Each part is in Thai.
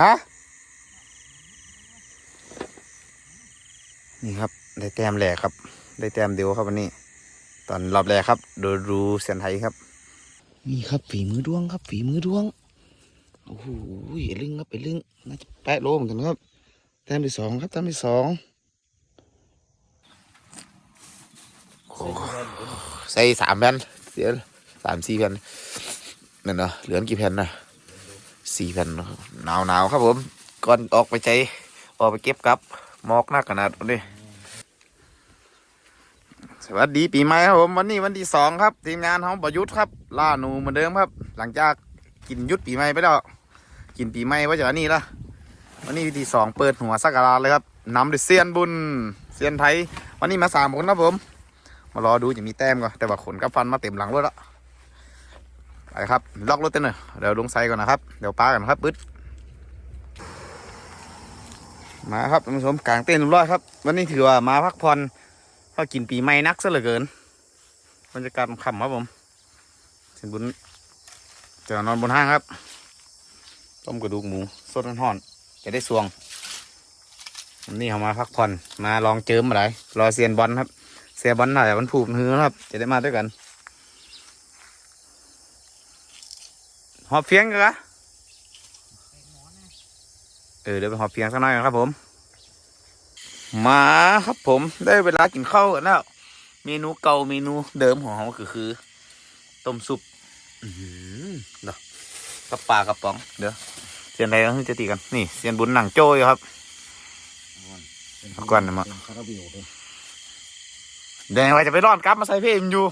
ฮะ นี่ครับ ได้แต้มแหลกครับ ได้แต้มเดียวครับวันนี้ ตอนรอบแรกครับ โดยรูเซยนไทยครับ นี่ครับฝีมือดวงครับ ฝีมือดวง โอ้โหไอ้ลึงครับไอ้ลึงน่าจะแปะโลเหมือนกันครับ แต้มที่สองครับ แต้มที่สองโอ้โหใส่สามแผ่นเสียสามสี่แผ่นนั่นเนาะเหลือกี่แผ่นนะ สี่แผ่นหนาวหนาวครับผม ก่อนออกไปใจออกไปเก็บกับมอกหนักขนาดนี้สวัสดีปีใหม่ครับผมวันนี้วันที่สองครับ ทีมงานของประยุทธ์ครับ ล่าหนูเหมือนเดิมครับ หลังจากกินยุดปีใหม่ไปแล้วกินปีใหม่ว่าจะอันนี้ละวันนี้วันที่สองเปิดหัวสักการะเลยครับนำด้วยเซียนบุญเซียนไทย วันนี้มาสามคนครับผม มารอดูจะมีแต้มก่อนแต่ว่าขนกับฟันมาเต็มหลังรถแล้ว ไปครับ ล็อกรถเต้นหน่อยเดี๋ยวลงไซก่อนนะครับ เดี๋ยวปากันครับปึ๊ดมาครับท่านผู้ชมกลางเต้นร้อยครับ วันนี้ถือว่ามาพักผ่อนก็กินปีใหม่นักซะเหลือเกินบรรยากาศค่ำครับผมเส้นบุญจะนอนบนห้างครับ ต้มกระดูกหมูสดห่อน จะได้สวงวันนี้เขามาพักผ่อนมาลองเจิมอะไรรอเซียนบอลครับเสียนบอลหน่อยมันผูกหือครับ จะได้มาด้วยกัน หอบเฟียงกันละเออเดี๋ยวไปหอบเฟียงสักหน่อยก่อนครับผม มาครับผมได้เวลากินข้าวกันแล้ว เมนูเก่าเมนูเดิมของเราก็คือ ต้มซุปอือหือเนาะกับปลากระป๋อง เดี๋ยวเซียนอะไรก็จะตีกัน นี่เซียนบุญหนังโจ้อยู่ครับเอาก่อนนะมาคาราบิโอเลยเดี๋ยวว่าจะไปร่อนกลับมาใส่เพลงอยู่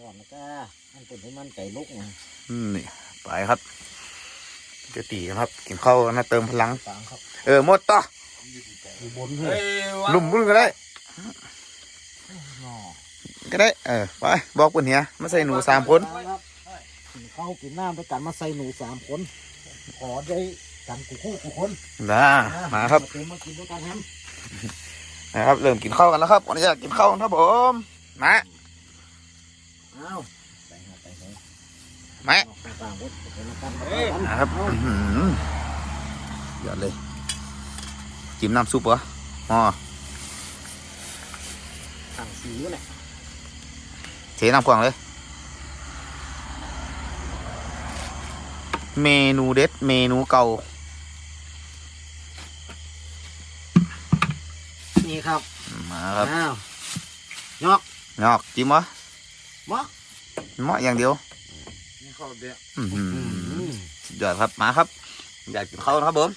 ร้อนแล้วก็อันเป็นให้มันไก่ลุกนะอืมนี่ ไปครับจะตีกันครับ กินข้าวกันนะเติมพลังฟังครับเออหมดต่ออยู่บนเฮ้ยลุ่มบุ้นก็ได้หนอก็ได้ เออ ไปบอกปุ่นเฮียมาใส่หนูสามคนครับกินข้าวกินน้ำด้วยกันมาใส่หนูสามคน ขอได้กันกูคู่กูคนนะมาครับเต็มมากินด้วยกันครับนะครับ เริ่มกินข้าวกันแล้วครับวันนี้จะกินข้าวกันครับผม มา อ้าวไปหาไปไหน มาออกต่างๆวุฒิเป็นกันนะครับอื้อหือเดี๋ยวเลย จิ้มน้ำซุปเหรออ๋อสั่งสีแหละเทน้ำกวางเลย เมนูเด็ด เมนูเก่า นี่ครับ มาครับอ้าวงอกจิ้มวะมะเหมาะอย่างเดียวนี่ ข้าวเดียวอื้อหือสุดยอดครับมาครับ อยากกินข้าวนะครับผม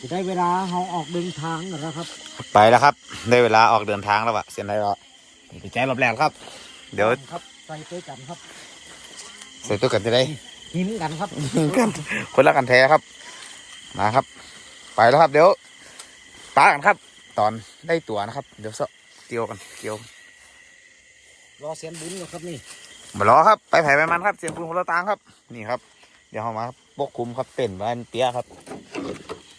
จะได้เวลาเราออกเดินทางแล้วครับ ไปแล้วครับ ได้เวลาออกเดินทางแล้วอะเสียนไรแล้วไปแจ้รอบแรกครับ เดี๋ยวครับใส่เต้กันครับ ใส่ตัวกันจะได้หินกันครับกันคนละกันแท้ครับมาครับ ไปแล้วครับ เดี๋ยวป้ากันครับ ตอนได้ตั๋วนะครับ เดี๋ยวเสาะเกี่ยวกันเกี่ยวรอเสียนบุญอยู่ครับนี่ มารอครับ ไปไผ่ไปมันครับ เสียงปืนคนละตางครับ นี่ครับ เดี๋ยวเรามาปกคุมครับเต้นบ้านเตี้ยครับ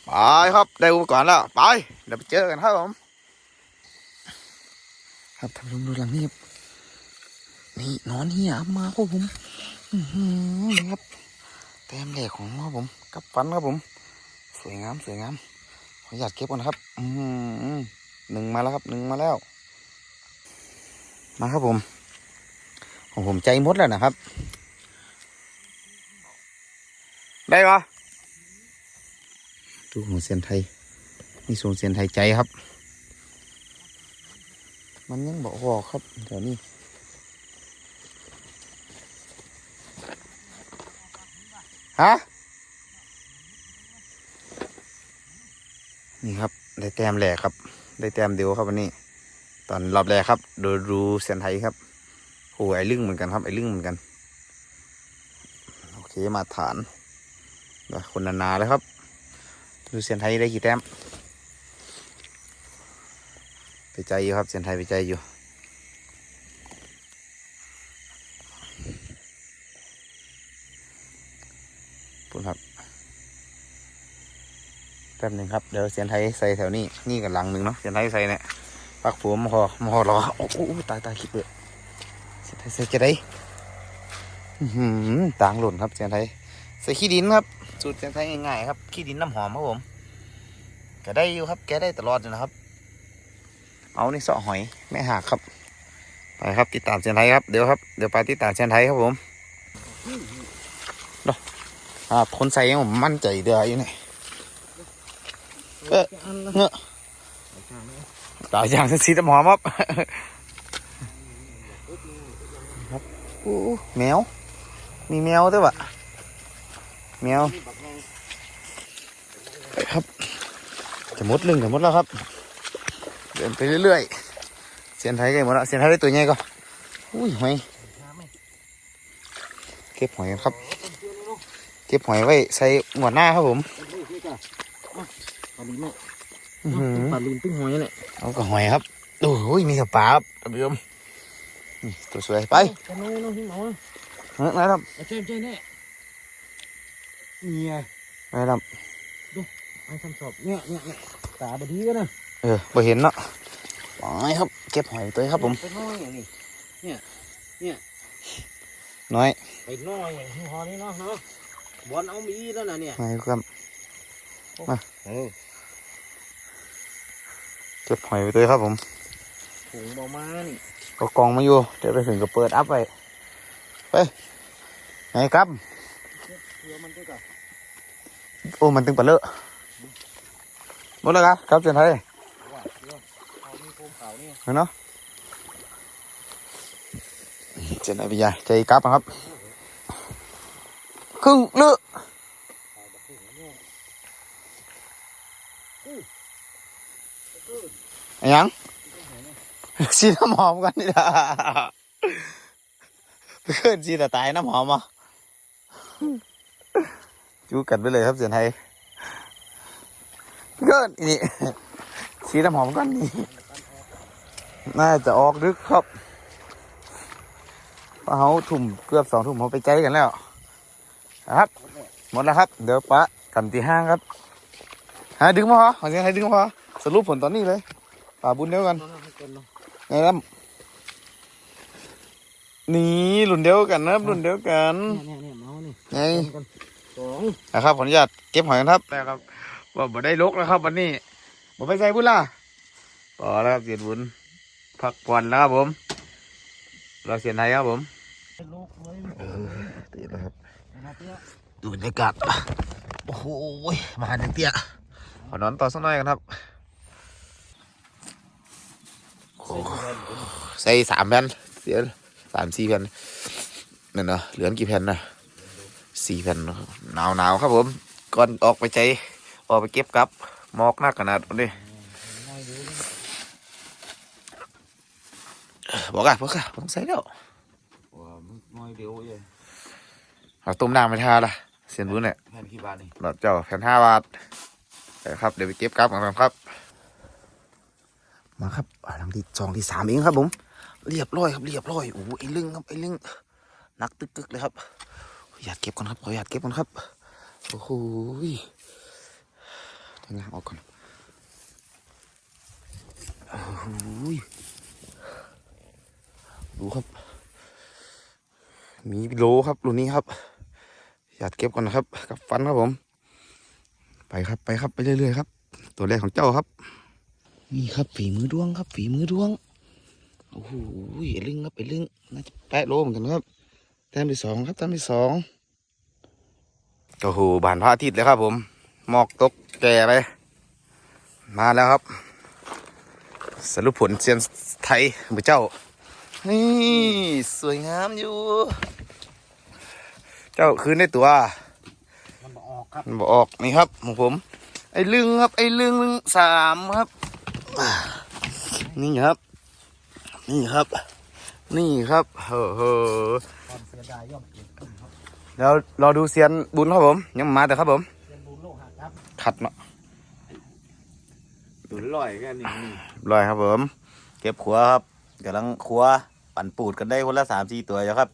ไปครับ ได้อุปกรณ์แล้ว ไป เดี๋ยวไปเจอกันครับผม ครับท่านผู้ชมดูหลังนี่ครับนี่นอนเหี่ยมาครับผมครับแต้มแหลกของครับผม กับฟันครับผม สวยงามสวยงามขออนุญาตเก็บก่อนนะครับ อือหือหนึ่งมาแล้วครับหนึ่งมาแล้ว มาครับผม ของผมใจหมดแล้วนะครับ ได้ปะดูของเซียนไทยนี่ส่วนเซียนไทยใจครับ มันยังบอกบอกครับแถวนี้ฮะนี่ครับ ได้แต้มแหลกครับ ได้แต้มเดียวครับวันนี้ ตอนรอบแรกครับ โดยรูเซียนไทยครับ โอ้ยไอ้ลึ่งเหมือนกันครับไอ้ลึ่งเหมือนกัน โอเคมาฐานคนนานาเลยครับดูเซียนไทยได้กี่แต้มไปใจอยู่ครับเซียนไทยไปใจอยู่ปุ่นครับแป๊บหนึ่งครับเดี๋ยวเซียนไทยใส่แถวนี้นี่กับหลังหนึ่งเนาะเซียนไทยใส่เนี่ยปักผัวมหอมหอรอโอ้โหตายตายคิดเลย เสียงไทยเสียจะได้อื้อหือต่างหล่นครับเสียงไทยใส่ขี้ดินครับ สูตรการใช้ง่ายๆครับ ขี้ดินน้ำหอมครับผมแกได้อยู่ครับแกได้ตลอดอยู่นะครับ เอานี่เสาะหอยไม่หักครับไปครับติดตามเชียนไทยครับเดี๋ยวครับเดี๋ยวไปติดตามเชียนไทยครับผมดอกอ่าคนใส่ยังผมมั่นใจเดืออยู่นี่เอ๊ะเงอะหลายอย่างสีน้ำหอมครับ ครับอู้แมว มีแมวด้วยวะแมวไปครับ จะหมดลึงจะหมดแล้วครับ เดินไปเรื่อยๆ เสียนไทยใกล้หมดแล้วเสียนไทยได้ตัวใหญ่ก็อุ้ยหอยเก็บหอยกันครับ เก็บหอยไว้ใส่หมวดหน้าครับผมปลาลินเนี่ยอื้อหือปลาลินตึ้งหอยเนี่ยเอากับหอยครับโอ้ยมีกับปลาครับท่านผู้ชมนี่ ตัวสวยไปปลาน้อยน้องหิ้งหนอเฮ้ยนะครับไอ้เจ้าเจ้าเนี่ยเนี่ยนะครับไอ้คำสอบเนี่ยเนี่ยเนี่ยตาบดีก็นะเออพอเห็นเนาะไปครับเก็บหอยตัวครับผมไปน้อยอย่างนี้น้อยไปน้อยอย่างหิ้งหอนี่เนาะเนาะบอลเอามีแล้วนะเนี่ยไม่ครับเออเก็บหอยไปตัวครับผม ถุงบอมานี่ก็กองมาอยู่เดี๋ยวไปถึงก็เปิดอัพไปไปไหนครับเพื่อมันด้วยกันโอ้มันตึงปลาเลอะหมดแล้วครับครับเสียนไทยว่าเพื่อเอามีโคมขาวนี่เห็นเนาะเสียนไทยพี่ใหญ่ใจกลับนะครับ ครึ่งเลอะขาวแบบถุงเนี่ยอะไรยัง สีน้ำหอมกันนี่ละเพื่อนสีแต่ตายน้ำหอมอะจูกันไปเลยครับเสียนไทยเพื่อนนี่สีน้ำหอมกันนี่น่าจะออกดึกครับเพราะเขาทุ่มเกือบสองทุ่มเขาไปใจกันแล้วครับ หมดแล้วครับ เดี๋ยวปะกันที่ห้างครับหาดึงมาพอขอเสียงให้ดึงมาพอสรุปผลตอนนี้เลยป่าบุญเดียวกัน นอนให้เกินเนาะไงล่ะนี่รุ่นเดียวกันนะครับรุ่นเดียวกันเนี่ยเนี่ยเนี่ยเมาส์นี่ไงเกินกันสองนะครับขออนุญาตเก็บหอยกันครับแล้วครับว่าบ่ได้ลกนะครับ วันนี้บ่ไปใส่บุญล่ะต่อแล้วครับเสียนบุญพักผ่อนแล้วครับผมเราเสียนไทยครับผมลูกเลยเออตีแล้วครับนะเตี้ยดูบรรยากาศโอ้โหมาหาหนึ่งเตี้ยขอนอนต่อสักหน่อยกันครับโอ้ ใส่สามแผ่นเสียสามสี่แผ่นนั่นเนาะเหลือกี่แผ่นนะสี่แผ่นเนอะหนาวหนาวๆครับผมก่อนออกไปใจออกไปเก็บกับหมอกหนักขนาดนี้น้อยดูดิบอกอะบอกอะผมใส่แล้วว่ามันน้อยเดียวเองเอาต้มน้ำไปทาละเสียนบุญเนี่ยแผ่นกี่บาทนี่หลอดเจ้าแผ่นห้าบาทไปครับเดี๋ยวไปเก็บกับกันครับ มาครับหลังที่สองที่สามเองครับผม เรียบร้อยครับเรียบร้อยโอ้ไอ้ลึงครับไอ้ลึงนักตึกๆเลยครับอยากเก็บก่อนครับขออยากเก็บก่อนครับโอ้โหทางงานออกก่อนโอ้โหดูครับ มีโลครับรุ่นนี้ครับ อยากเก็บก่อนนะครับ กับฟันครับผม ไปครับไปครับไปเรื่อยๆครับ ตัวแรกของเจ้าครับ นี่ครับฝีมือดวงครับ ฝีมือดวงโอ้โหไอ้ลึงครับไอ้ลึงน่าจะแปะโลเหมือนกันครับแต้มที่สองครับแต้มที่สองโอ้โหบานพระอาทิตย์เลยครับ ผมหมอกตกแก่ไปมาแล้วครับ สรุปผลเซียนไทยมือเจ้า นี่สวยงามอยู่ เจ้าคืนได้ตัวมันบอกออกครับมันบอกออกนี่ครับของผม ไอ้ลึงครับ ไอ้ลึงลึงสามครับอ่า นี่ครับ นี่ครับ นี่ครับเฮ้อเฮ้อความเสียดายย่อมเกิดขึ้นครับแล้วรอดูเซียนบุญครับผม ยังมาแต่ครับผมเรียนบุญโลกหักครับขัดเนาะตัวลอยแค่นี้นี่ลอยครับผม เก็บขัวครับกำลังขัวปั่นปูดกันได้คนละสามสี่ตัวอยู่ครับ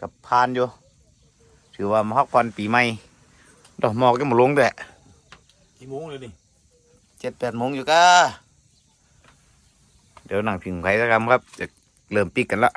กับพานอยู่ ถือว่ามาพักผ่อนปีใหม่ ดอกหมอกยังมาลงแดะกี่โมงเลยนี่เจ็ดแปดโมงอยู่ก็ เดี๋ยวหนังพิงไผ่สักคำครับจะเริ่มปิกกันละ